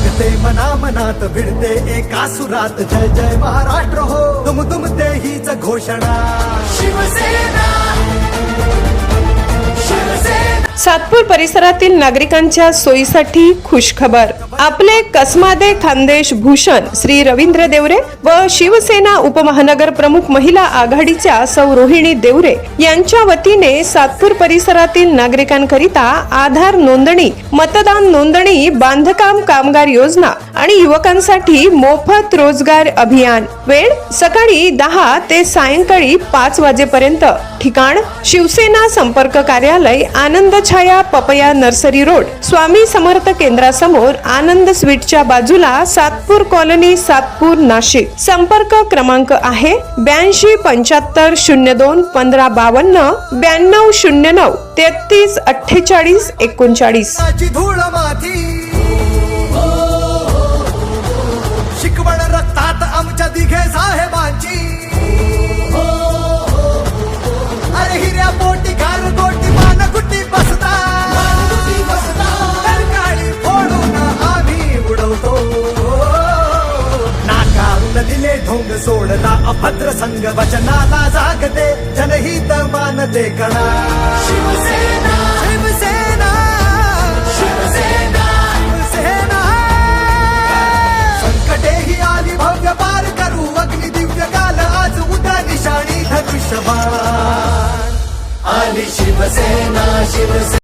वाजते मना मनात भिडते एका सुरात. जय जय महाराष्ट्र हो. तुम तुम ते हीच घोषणा. शिवसेना. शिवसेना. सातपूर परिसरातील नागरिकांच्या सोयीसाठी खुशखबर. आपले कसमादे खानदेश भूषण श्री रवींद्र देवरे व शिवसेना उपमहानगर प्रमुख महिला आघाडीच्या सौ रोहिणी देवरे यांच्या वतीने सातपूर परिसरातील नागरिकांकरिता आधार नोंदणी मतदान नोंदणी बांधकाम कामगार योजना आणि युवकांसाठी मोफत रोजगार अभियान. वेळ सकाळी दहा ते सायंकाळी पाच वाजेपर्यंत. ठिकाण शिवसेना संपर्क कार्यालय Anand Chhaya papaya nursery road Swami Samarth केंद्रासमोर Anand स्वीटच्या बाजूला सातपूर कॉलनी सातपूर नाशिक. संपर्क क्रमांक आहे ब्याऐंशी पंच्याहत्तर शून्य दोन पंधरा बावन्न ब्याण्णव शून्य नऊ तेहतीस अठ्ठेचाळीस एकोणचाळीस. मौन सोडता अभद्र संघ वचनाला जागते जनहित मानते कणा शिवसेना शिवसेना शिवसेना. संकटे शिवसेना शिवसेना.